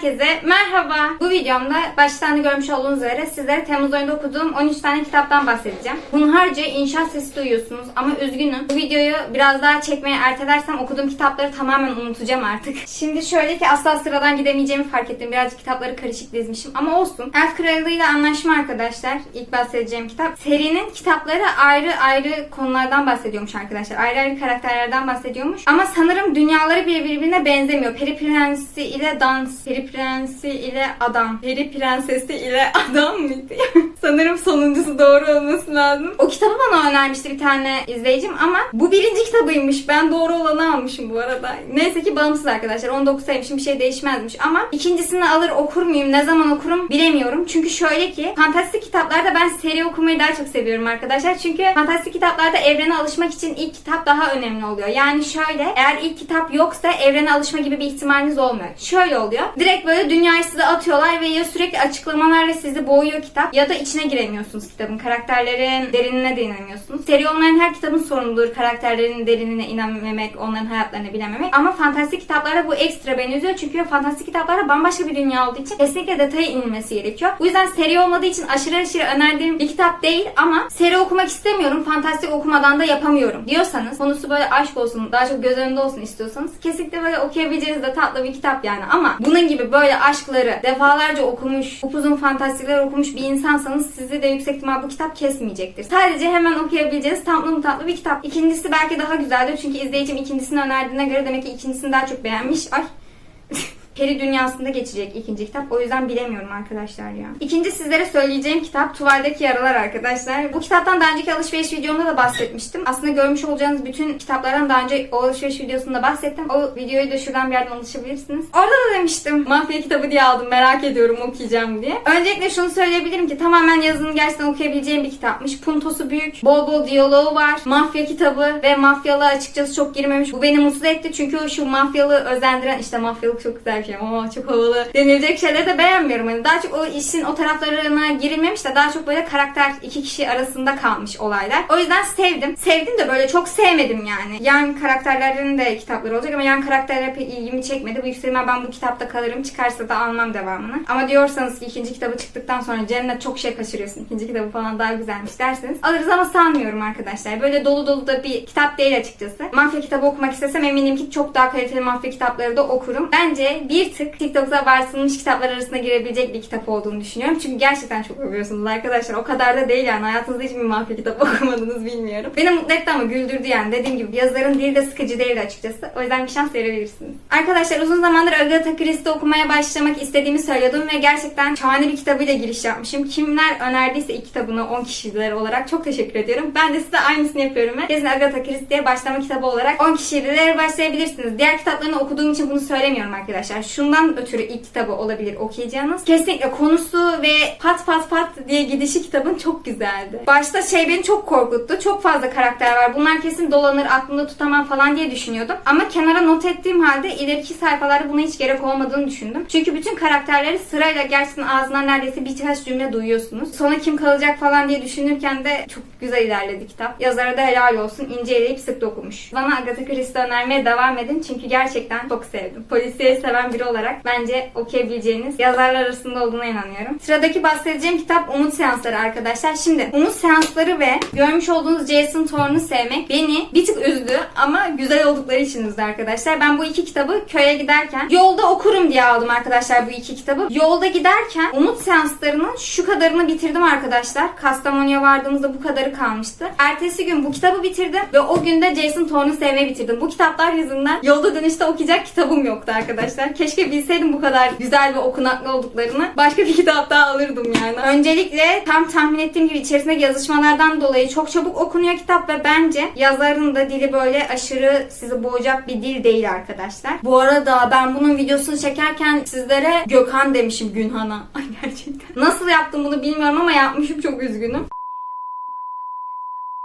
Herkese merhaba. Bu videomda baştan da görmüş olduğunuz üzere sizlere Temmuz ayında okuduğum 13 tane kitaptan bahsedeceğim. Hunharca inşaat sesi duyuyorsunuz ama üzgünüm. Bu videoyu biraz daha çekmeye ertelersem okuduğum kitapları tamamen unutacağım artık. Şimdi şöyle ki asla sıradan gidemeyeceğimi fark ettim. Birazcık kitapları karışık dizmişim ama olsun. Elf Kralı ile Anlaşma arkadaşlar. İlk bahsedeceğim kitap. Serinin kitapları ayrı ayrı konulardan bahsediyormuş arkadaşlar. Ayrı ayrı karakterlerden bahsediyormuş. Ama sanırım dünyaları birbirine benzemiyor. Peri Prensi ile dans, Peri Prensi ile adam, Peri Prensesi ile adam mıydı? Sanırım sonuncusu doğru olması lazım. O kitabı bana önermişti bir tane izleyicim ama bu birinci kitabıymış. Ben doğru olanı almışım bu arada. Neyse ki bağımsız arkadaşlar. 19 saymışım bir şey değişmezmiş ama ikincisini alır okur muyum? Ne zaman okurum bilemiyorum. Çünkü şöyle ki fantastik kitaplarda ben seri okumayı daha çok seviyorum arkadaşlar. Çünkü fantastik kitaplarda evrene alışmak için ilk kitap daha önemli oluyor. Yani şöyle eğer ilk kitap yoksa evrene alışma gibi bir ihtimaliniz olmuyor. Şöyle oluyor. Direkt böyle dünyayı size atıyorlar ve ya sürekli açıklamalarla sizi boğuyor kitap ya da içine giremiyorsunuz kitabın. Karakterlerin derinine de inemiyorsunuz. Seri olmayan her kitabın sorumludur karakterlerin derinine inememek, onların hayatlarını bilememek. Ama fantastik kitaplarda bu ekstra beni üzüyor. Çünkü fantastik kitaplarda bambaşka bir dünya olduğu için kesinlikle detaya inilmesi gerekiyor. Bu yüzden seri olmadığı için aşırı aşırı önerdiğim bir kitap değil ama seri okumak istemiyorum. Fantastik okumadan da yapamıyorum diyorsanız konusu böyle aşk olsun, daha çok göz önünde olsun istiyorsanız kesinlikle böyle okuyabileceğiniz de tatlı bir kitap yani. Ama bunun gibi böyle aşkları defalarca okumuş, upuzun fantastikler okumuş bir insansanız sizi de yüksek ihtimal bu kitap kesmeyecektir. Sadece hemen okuyabileceğiniz tatlı mı tatlı bir kitap. İkincisi belki daha güzeldir çünkü izleyicim ikincisini önerdiğine göre demek ki ikincisini daha çok beğenmiş. Ay peri dünyasında geçecek ikinci kitap. O yüzden bilemiyorum arkadaşlar ya. İkinci sizlere söyleyeceğim kitap Tuvaldeki Yaralar arkadaşlar. Bu kitaptan daha önceki alışveriş videomda da bahsetmiştim. Aslında görmüş olacağınız bütün kitaplardan daha önce o alışveriş videosunda bahsettim. O videoyu da şuradan bir yerden ulaşabilirsiniz. Orada da demiştim. Mafya kitabı diye aldım. Merak ediyorum okuyacağım diye. Öncelikle şunu söyleyebilirim ki tamamen yazını gerçekten okuyabileceğim bir kitapmış. Puntosu büyük. Bol bol diyaloğu var. Mafya kitabı ve mafyalı açıkçası çok girmemiş. Bu beni mutsuz etti çünkü şu mafyalı özendiren işte mafyalık çok güzel bir şey ama çok havalı denilecek şeyleri de beğenmiyorum. Hani daha çok o işin o taraflarına girilmemiş de daha çok böyle karakter iki kişi arasında kalmış olaylar. O yüzden sevdim. Sevdim de böyle çok sevmedim yani. Yan karakterlerin de kitapları olacak ama yan karakterler pek ilgimi çekmedi. Bu yükselme ben bu kitapta kalırım. Çıkarsa da almam devamını. Ama diyorsanız ki ikinci kitabı çıktıktan sonra cennet çok şey kaçırıyorsun. İkinci kitabı falan daha güzelmiş derseniz alırız ama sanmıyorum arkadaşlar. Böyle dolu dolu da bir kitap değil açıkçası. Mafya kitabı okumak istesem eminim ki çok daha kaliteli mafya kitapları da okurum. Bence bir tık TikTok'ta varsılmış kitaplar arasında girebilecek bir kitap olduğunu düşünüyorum. Çünkü gerçekten çok övüyorsunuz arkadaşlar. O kadar da değil yani. Hayatınızda hiç mi mafya kitabı okumadınız bilmiyorum. Beni mutlu etti ama güldürdü yani. Dediğim gibi yazarın dili de sıkıcı değildi açıkçası. O yüzden bir şans verebilirsiniz. Arkadaşlar uzun zamandır Agatha Christie okumaya başlamak istediğimi söylüyordum ve gerçekten şahane bir kitabıyla giriş yapmışım. Kimler önerdiyse ilk kitabını 10 kişiler olarak çok teşekkür ediyorum. Ben de size aynısını yapıyorum kesin Agatha Christie'ye başlama kitabı olarak 10 kişiyle başlayabilirsiniz. Diğer kitaplarını okuduğum için bunu söylemiyorum arkadaşlar. Şundan ötürü ilk kitabı olabilir okuyacağınız. Kesinlikle konusu ve pat pat pat diye gidişi kitabın çok güzeldi. Başta şey beni çok korkuttu. Çok fazla karakter var. Bunlar kesin dolanır aklımda tutamam falan diye düşünüyordum. Ama kenara not ettiğim halde ileriki sayfalarda buna hiç gerek olmadığını düşündüm. Çünkü bütün karakterleri sırayla gerçekten ağzından neredeyse birkaç cümle duyuyorsunuz. Sonra kim kalacak falan diye düşünürken de çok güzel ilerledi kitap. Yazara da helal olsun. inceleyip sık dokumuş. Bana Agatha Christie önermeye devam edin. Çünkü gerçekten çok sevdim. Polisiye seven biri olarak bence okuyabileceğiniz yazarlar arasında olduğuna inanıyorum. Sıradaki bahsedeceğim kitap Umut Seansları arkadaşlar. Şimdi Umut Seansları ve görmüş olduğunuz Jason Thorne'u sevmek beni bir tık üzdü ama güzel oldukları için üzdü arkadaşlar. Ben bu iki kitabı köye giderken yolda okurum diye aldım arkadaşlar bu iki kitabı. Yolda giderken Umut Seanslarının şu kadarını bitirdim arkadaşlar. Kastamonu'ya vardığımızda bu kadarı kalmıştı. Ertesi gün bu kitabı bitirdim ve o gün de Jason Thorne'u sevmeyi bitirdim. Bu kitaplar yüzünden yolda dönüşte okuyacak kitabım yoktu arkadaşlar. Keşke bilseydim bu kadar güzel ve okunaklı olduklarını başka bir kitap daha alırdım yani. Öncelikle tam tahmin ettiğim gibi içerisindeki yazışmalardan dolayı çok çabuk okunuyor kitap ve bence yazarın da dili böyle aşırı sizi boğacak bir dil değil arkadaşlar. Bu arada ben bunun videosunu çekerken sizlere Gökhan demişim Günhan'a. Ay gerçekten. Nasıl yaptım bunu bilmiyorum ama yapmışım çok üzgünüm.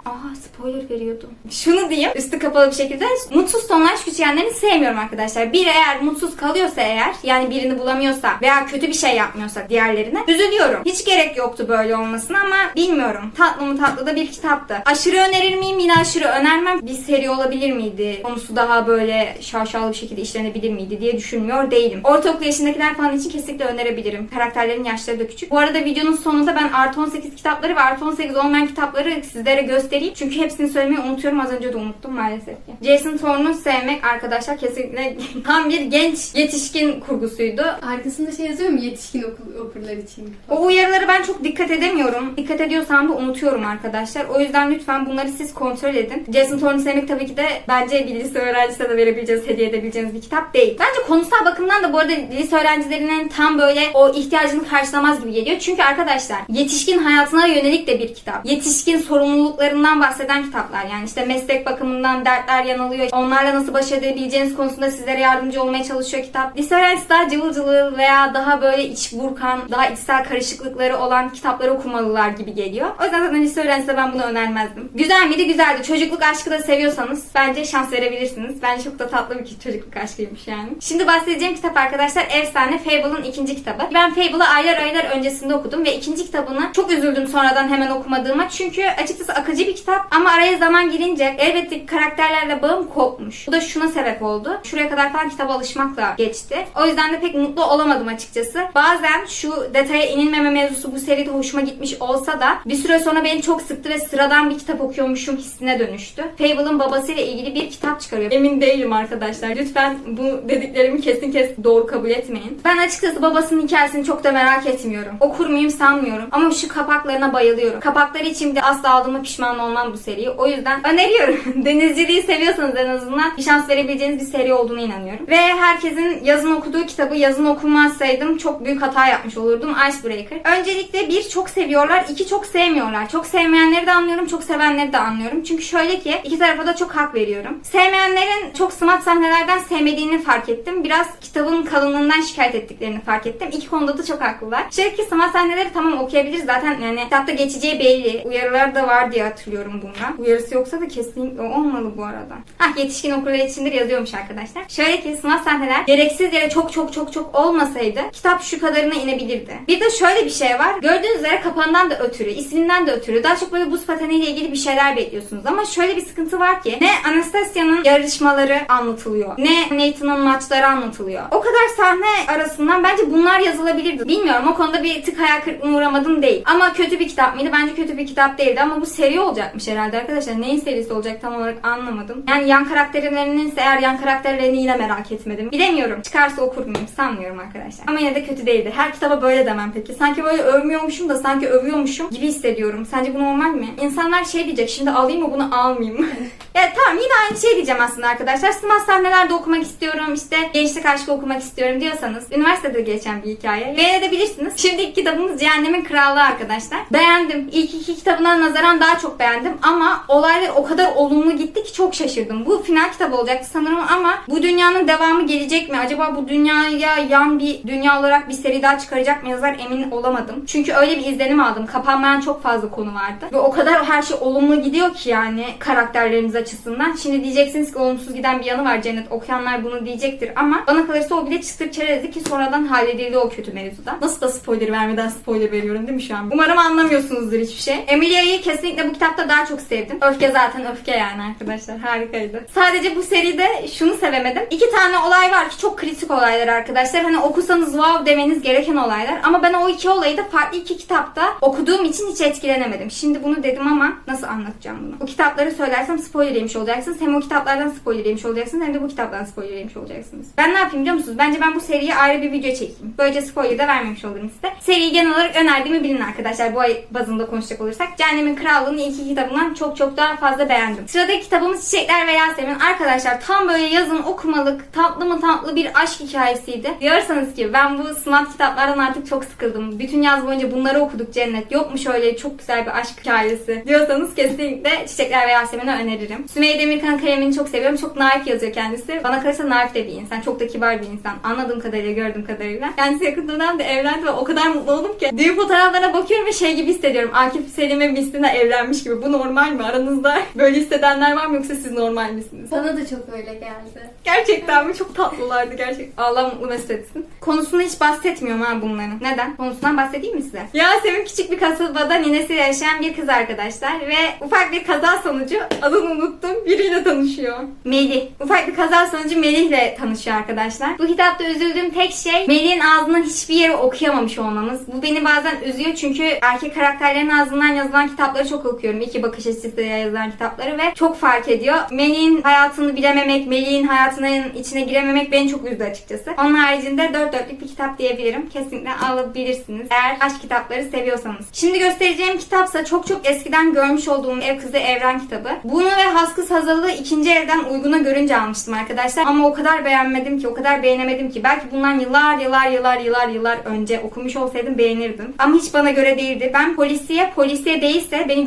Aha spoiler veriyordum. Şunu diyeyim üstü kapalı bir şekilde mutsuz sonlu aşk üçgenlerini sevmiyorum arkadaşlar. Bir eğer mutsuz kalıyorsa eğer yani birini bulamıyorsa veya kötü bir şey yapmıyorsa diğerlerine üzülüyorum. Hiç gerek yoktu böyle olmasına ama bilmiyorum. Tatlı mı tatlı da bir kitaptı. Aşırı önerir miyim? Yine aşırı önermem. Bir seri olabilir miydi? Konusu daha böyle şaşalı bir şekilde işlenebilir miydi diye düşünmüyor değilim. Ortaokul yaşındakiler falan için kesinlikle önerebilirim. Karakterlerin yaşları da küçük. Bu arada videonun sonunda ben artı 18 kitapları ve artı 18 olmayan kitapları sizlere göstereyim. Çünkü hepsini söylemeyi unutuyorum. Az önce de unuttum maalesef ki. Jason Thorne'u sevmek arkadaşlar kesinlikle tam bir genç yetişkin kurgusuydu. Arkasında şey yazıyor mu yetişkin okurlar için? O uyarıları ben çok dikkat edemiyorum. Dikkat ediyorsam da unutuyorum arkadaşlar. O yüzden lütfen bunları siz kontrol edin. Jason Thorne'u sevmek tabii ki de bence bir lise öğrencisine de verebileceğiniz, hediye edebileceğiniz bir kitap değil. Bence konusal bakımdan da bu arada lise öğrencilerinin tam böyle o ihtiyacını karşılamaz gibi geliyor. Çünkü arkadaşlar yetişkin hayatına yönelik de bir kitap. Yetişkin sorumluluklarından bahseden kitaplar. Yani işte meslek bakımından dertler yanılıyor. Onlarla nasıl baş edebileceğiniz konusunda sizlere yardımcı olmaya çalışıyor kitap. Lise öğrencisi daha cıvıl cıvıl veya daha böyle iç burkan, daha içsel karışıklıkları olan kitapları okumalılar gibi geliyor. O yüzden zaten lise öğrencisine ben bunu önermezdim. Güzel miydi? Güzeldi. Çocukluk aşkı da seviyorsanız bence şans verebilirsiniz. Bence çok da tatlı bir çocukluk aşkıymış yani. Şimdi bahsedeceğim kitap arkadaşlar Efsane Fable'ın ikinci kitabı. Ben Fable'ı aylar aylar öncesinde okudum ve ikinci kitabını çok üzüldüm sonradan hemen okumadığıma. Çünkü açıkçası akıcı bir kitap ama araya zaman girince elbette karakterlerle bağım kopmuş. Bu da şuna sebep oldu. Şuraya kadar falan kitaba alışmakla geçti. O yüzden de pek mutlu olamadım açıkçası. Bazen şu detaya inilmeme mevzusu bu seride hoşuma gitmiş olsa da bir süre sonra beni çok sıktı ve sıradan bir kitap okuyormuşum hissine dönüştü. Fable'ın babasıyla ilgili bir kitap çıkarıyor. Emin değilim arkadaşlar. Lütfen bu dediklerimi kesin kes doğru kabul etmeyin. Ben açıkçası babasının hikayesini çok da merak etmiyorum. Okur muyum sanmıyorum. Ama şu kapaklarına bayılıyorum. Kapakları için de asla aldığıma pişman olmam bu seriyi. O yüzden öneriyorum. Denizciliği seviyorsanız en azından bir şans verebileceğiniz bir seri olduğunu inanıyorum. Ve herkesin yazın okuduğu kitabı yazın okumazsaydım çok büyük hata yapmış olurdum. Icebreaker. Öncelikle bir çok seviyorlar, iki çok sevmiyorlar. Çok sevmeyenleri de anlıyorum, çok sevenleri de anlıyorum. Çünkü şöyle ki iki tarafa da çok hak veriyorum. Sevmeyenlerin çok smart sahnelerden sevmediğini fark ettim. Biraz kitabın kalınlığından şikayet ettiklerini fark ettim. İki konuda da çok haklılar. Şöyle ki smart sahneleri tamam okuyabiliriz zaten yani kitapta geçeceği belli. Uyarılar da var diye hatırlıyorum bundan. Uyarısı yoksa da kesinlikle olmalı bu arada. Ah yetişkin okurlar içindir yazıyormuş arkadaşlar. Şöyle ki smart sahneler gereksiz yere çok çok çok çok olmasaydı kitap şu kadarına inebilirdi. Bir de şöyle bir şey var. Gördüğünüz üzere kapağından da ötürü, isminden de ötürü daha çok böyle buz pateniyle ilgili bir şeyler bekliyorsunuz. Ama şöyle bir sıkıntı var ki ne Anastasia'nın yarışmaları anlatılıyor. Ne Nathan'ın maçları anlatılıyor. O kadar sahne arasından bence bunlar yazılabilirdi. Bilmiyorum o konuda bir tık hayal kırıklığına uğramadım değil. Ama kötü bir kitap mıydı? Bence kötü bir kitap değildi ama bu seri olacakmış herhalde arkadaşlar. Neyin serisi olacak tam olarak anlamadım. Yani yan karakterlerinin ise eğer yan karakterlerini yine merak etmedim. Bilemiyorum. Çıkarsa okur muyum? Sanmıyorum arkadaşlar. Ama yine de kötü değildi. Her kitaba böyle demem peki. Sanki böyle övmüyormuşum da sanki övüyormuşum gibi hissediyorum. Sence bu normal mi? İnsanlar şey diyecek şimdi alayım mı bunu almayayım mı? ya tamam yine aynı şey diyeceğim aslında arkadaşlar. Smart sahnelerde okumak istiyorum işte gençlik aşkı okumak istiyorum diyorsanız üniversitede geçen bir hikaye. Beğenebilirsiniz. Şimdi kitabımız Cehennemin Krallığı arkadaşlar. Beğendim. İlk iki kitabına nazaran daha çok beğendim ama olaylar o kadar olumlu gitti ki çok şaşırdım. Bu final kitap olacaktı sanırım ama bu dünyanın devamı gelecek mi? Acaba bu dünyaya yan bir dünya olarak bir seri daha çıkaracak mı yazar emin olamadım. Çünkü öyle bir izlenim aldım. Kapanmayan çok fazla konu vardı. Ve o kadar her şey olumlu gidiyor ki yani karakterlerimiz açısından. Şimdi diyeceksiniz ki olumsuz giden bir yanı var Cennet. Okuyanlar bunu diyecektir ama bana kalırsa o bile çıtır çerezdi ki sonradan halledildi o kötü mevzuda. Nasıl da spoiler vermeden spoiler veriyorum değil mi şu an? Umarım anlamıyorsunuzdur hiçbir şey. Emilia'yı kesinlikle bu kitapta daha çok sevdim. Öfke zaten öfke yani arkadaşlar. Harikaydı. Sadece bu seride şunu sevemedim. İki tane olay var ki çok kritik olaylar arkadaşlar. Hani okusanız wow demeniz gereken olaylar. Ama ben o iki olayı da farklı iki kitapta okuduğum için hiç etkilenemedim. Şimdi bunu dedim ama nasıl anlatacağım bunu? Bu kitapları söylersem spoiler yemiş olacaksınız. Hem o kitaplardan spoiler yemiş olacaksınız hem de bu kitaptan spoiler yemiş olacaksınız. Ben ne yapayım biliyor musunuz? Bence ben bu seriye ayrı bir video çekeyim. Böylece spoiler da vermemiş olurum size. Seriyi genel olarak önerdiğimi bilin arkadaşlar. Bu ay bazında konuşacak olursak. Cehennemin Krallığı'nın ilk iki kitabından çok çok daha fazla beğendim. Sıradaki kitabımız Çiçekler ve Yasemin. Arkadaşlar tam böyle yazın okumalık tatlı mı tatlı bir aşk hikayesiydi. Diyorsanız ki ben bu smart kitaplardan artık çok sıkıldım. Bütün yaz boyunca bunları okuduk cennet. Yok mu şöyle çok güzel bir aşk hikayesi diyorsanız kesinlikle Çiçekler ve Yasemin'i öneririm. Sümeyye Demirkan'ın kalemini çok seviyorum. Çok naif yazıyor kendisi. Bana kalırsa naif de bir insan. Çok da kibar bir insan. Anladığım kadarıyla, gördüğüm kadarıyla. Kendisi yakın dönemde evlendi ve o kadar mutlu oldum ki. Düğün fotoğraflarına bakıyorum ve şey gibi hissediyorum. Akif Selim'e Mislin'le evlenmiş gibi yapıyor. Bu normal mi? Aranızda böyle hissedenler var mı yoksa siz normal misiniz? Bana da çok öyle geldi. Gerçekten mi? Çok tatlılardı gerçekten. Allah mutlu mesut etsin. Konusunda hiç bahsetmiyorum ha bunların. Neden? Konusundan bahsedeyim mi size? Yasemin küçük bir kasabada ninesiyle yaşayan bir kız arkadaşlar ve ufak bir kaza sonucu adını unuttum biriyle tanışıyor. Melih. Ufak bir kaza sonucu Melih'le tanışıyor arkadaşlar. Bu kitapta üzüldüğüm tek şey Melih'in ağzından hiçbir yeri okuyamamış olmamız. Bu beni bazen üzüyor çünkü erkek karakterlerin ağzından yazılan kitapları çok okuyorum. İki bakış açısıyla yazılan kitapları ve çok fark ediyor. Melih'in hayatını bilememek, Melih'in hayatının içine girememek beni çok üzdü açıkçası. Onun haricinde dört dörtlük bir kitap diyebilirim. Kesinlikle alabilirsiniz. Eğer aşk kitapları seviyorsanız. Şimdi göstereceğim kitapsa çok çok eskiden görmüş olduğum Ev Kızı Evren kitabı. Bunu ve Haskız Hazalı ikinci elden uyguna görünce almıştım arkadaşlar. Ama o kadar beğenmedim ki, o kadar beğenemedim ki. Belki bundan yıllar yıllar yıllar yıllar yıllar önce okumuş olsaydım beğenirdim. Ama hiç bana göre değildi. Ben polisiye, polisiye değilse beni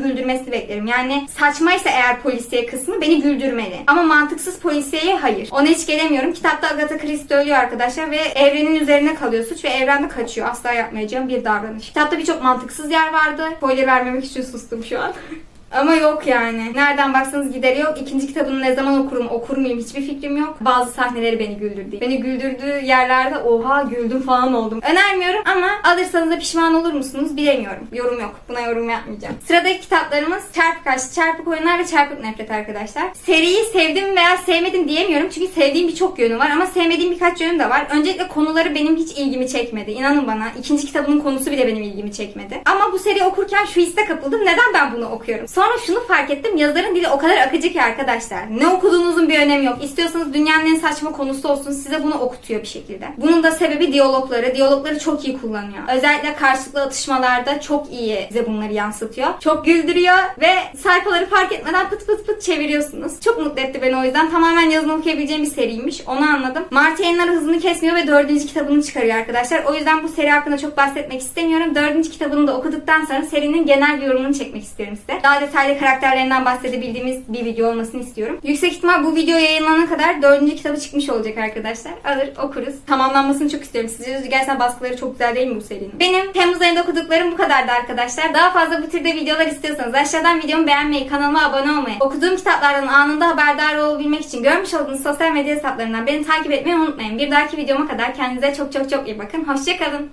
güldürmesini beklerim. Yani saçmaysa eğer polisiye kısmı beni güldürmeli. Ama mantıksız polisiyeye hayır. Ona hiç gelemiyorum. Kitapta Agatha Christie ölüyor arkadaşlar ve evrenin üzerine kalıyor suç ve evrende kaçıyor. Asla yapmayacağım bir davranış. Kitapta birçok mantıksız yer vardı. Spoiler vermemek için sustum şu an. Ama yok yani. Nereden baksanız gideri yok. İkinci kitabını ne zaman okurum, okur muyum hiçbir fikrim yok. Bazı sahneleri beni güldürdü. Beni güldürdüğü yerlerde oha güldüm falan oldum. Önermiyorum ama alırsanız da pişman olur musunuz bilemiyorum. Yorum yok. Buna yorum yapmayacağım. Sıradaki kitaplarımız Çarpık Aşk, Çarpık Oyunlar ve Çarpık Nefret arkadaşlar. Seriyi sevdim veya sevmedim diyemiyorum. Çünkü sevdiğim birçok yönü var ama sevmediğim birkaç yönü de var. Öncelikle konuları benim hiç ilgimi çekmedi. İnanın bana. ikinci kitabının konusu bile benim ilgimi çekmedi. Ama bu seri okurken şu hisse kapıldım. Neden ben bunu okuyorum? Sonra şunu fark ettim. Yazarın dili o kadar akıcı ki arkadaşlar. Ne okuduğunuzun bir önemi yok. İstiyorsanız dünyanın en saçma konusu olsun. Size bunu okutuyor bir şekilde. Bunun da sebebi diyalogları. Diyalogları çok iyi kullanıyor. Özellikle karşılıklı atışmalarda çok iyi bize bunları yansıtıyor. Çok güldürüyor ve sayfaları fark etmeden pıt pıt pıt çeviriyorsunuz. Çok mutlu etti beni o yüzden. Tamamen yazın okuyabileceğim bir seriymiş. Onu anladım. Mart yayınları hızını kesmiyor ve dördüncü kitabını çıkarıyor arkadaşlar. O yüzden bu seri hakkında çok bahsetmek istemiyorum. Dördüncü kitabını da okuduktan sonra serinin genel bir yorumunu çekmek istiyorum size. Daha detaylı karakterlerinden bahsedebildiğimiz bir video olmasını istiyorum. Yüksek ihtimal bu video yayınlanana kadar dördüncü kitabı çıkmış olacak arkadaşlar. Alır okuruz. Tamamlanmasını çok istiyorum. Sizce gerçekten baskıları çok güzel değil mi bu serinin? Benim Temmuz ayında okuduklarım bu kadardı arkadaşlar. Daha fazla bu türde videolar istiyorsanız aşağıdan videomu beğenmeyi, kanalıma abone olmayı, okuduğum kitaplardan anında haberdar olabilmek için görmüş olduğunuz sosyal medya hesaplarından beni takip etmeyi unutmayın. Bir dahaki videoma kadar kendinize çok çok çok iyi bakın. Hoşçakalın.